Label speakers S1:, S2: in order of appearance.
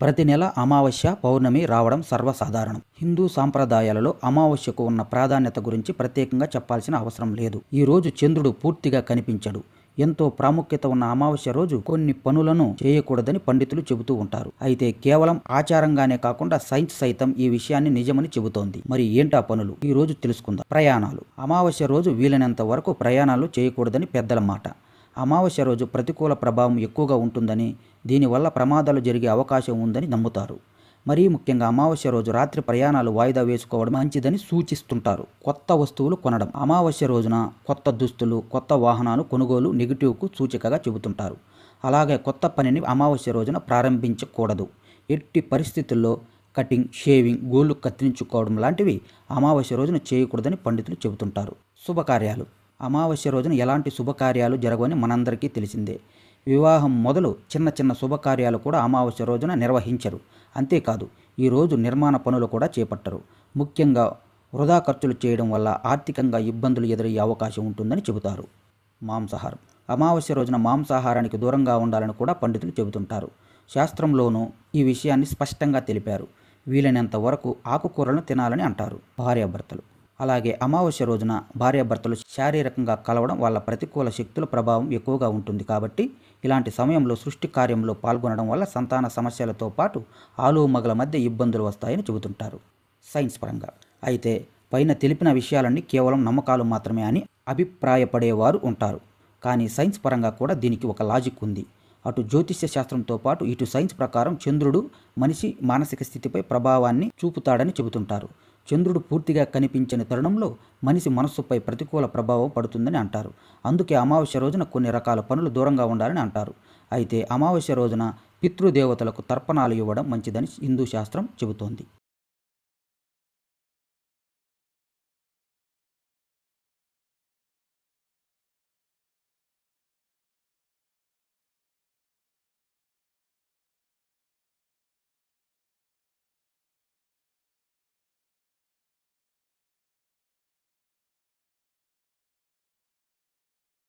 S1: ప్రతి నెల అమావాస్య పౌర్ణమి రావడం సర్వసాధారణం. హిందూ సాంప్రదాయాలలో అమావాస్యకు ఉన్న ప్రాధాన్యత గురించి ప్రత్యేకంగా చెప్పాల్సిన అవసరం లేదు. ఈ రోజు చంద్రుడు పూర్తిగా కనిపించడు. ఎంతో ప్రాముఖ్యత ఉన్న అమావాస్య రోజు కొన్ని పనులను చేయకూడదని పండితులు చెబుతూ ఉంటారు. అయితే కేవలం ఆచారంగానే కాకుండా సైన్స్ సైతం ఈ విషయాన్ని నిజమని చెబుతోంది. మరి ఏంటా పనులు? ఈ రోజు తెలుసుకుందాం. ప్రయాణాలు. అమావాస్య రోజు వీలైనంత వరకు ప్రయాణాలు చేయకూడదని పెద్దల మాట. అమావాస్య రోజు ప్రతికూల ప్రభావం ఎక్కువగా ఉంటుందని దీనివల్ల ప్రమాదాలు జరిగే అవకాశం ఉందని నమ్ముతారు. మరీ ముఖ్యంగా అమావాస్య రోజు రాత్రి ప్రయాణాలు వాయిదా వేసుకోవడం మంచిదని సూచిస్తుంటారు. కొత్త వస్తువులు కొనడం. అమావాస్య రోజున కొత్త దుస్తులు కొత్త వాహనాలు కొనుగోలు నెగిటివ్కు సూచికగా చెబుతుంటారు. అలాగే కొత్త పనిని అమావాస్య రోజున ప్రారంభించకూడదు. ఎట్టి పరిస్థితుల్లో కటింగ్ షేవింగ్ గోళ్ళు కత్తిరించుకోవడం లాంటివి అమావాస్య రోజున చేయకూడదని పండితులు చెబుతుంటారు. శుభకార్యాలు. అమావాస్య రోజున ఎలాంటి శుభకార్యాలు జరగవని మనందరికీ తెలిసిందే. వివాహం మొదలు చిన్న చిన్న శుభకార్యాలు కూడా అమావాస్య రోజున నిర్వహించరు. అంతేకాదు ఈరోజు నిర్మాణ పనులు కూడా చేపట్టరు. ముఖ్యంగా వృధా ఖర్చులు చేయడం వల్ల ఆర్థికంగా ఇబ్బందులు ఎదురయ్యే అవకాశం ఉంటుందని చెబుతారు. మాంసాహారం. అమావాస్య రోజున మాంసాహారానికి దూరంగా ఉండాలని కూడా పండితులు చెబుతుంటారు. శాస్త్రంలోనూ ఈ విషయాన్ని స్పష్టంగా తెలిపారు. వీలైనంత వరకు ఆకుకూరలను తినాలని అంటారు భార్యాభర్తలు. అలాగే అమావాస్య రోజున భార్యాభర్తలు శారీరకంగా కలవడం వాళ్ళ ప్రతికూల శక్తుల ప్రభావం ఎక్కువగా ఉంటుంది కాబట్టి ఇలాంటి సమయంలో సృష్టి కార్యంలో పాల్గొనడం వల్ల సంతాన సమస్యలతో పాటు ఆలు మగల మధ్య ఇబ్బందులు వస్తాయని చెబుతుంటారు. సైన్స్ పరంగా అయితే పైన తెలిపిన విషయాలన్నీ కేవలం నమ్మకాలు మాత్రమే అని అభిప్రాయపడేవారు ఉంటారు. కానీ సైన్స్ పరంగా కూడా దీనికి ఒక లాజిక్ ఉంది. అటు జ్యోతిష్య శాస్త్రంతో పాటు ఇటు సైన్స్ ప్రకారం చంద్రుడు మనిషి మానసిక స్థితిపై ప్రభావాన్ని చూపుతాడని చెబుతుంటారు. చంద్రుడు పూర్తిగా కనిపించని తరుణంలో మనిషి మనస్సుపై ప్రతికూల ప్రభావం పడుతుందని అంటారు. అందుకే అమావాస్య రోజున కొన్ని రకాల పనులు దూరంగా ఉండాలని అంటారు. అయితే అమావాస్య రోజున పితృదేవతలకు తర్పణాలు ఇవ్వడం మంచిదని హిందూ శాస్త్రం చెబుతోంది.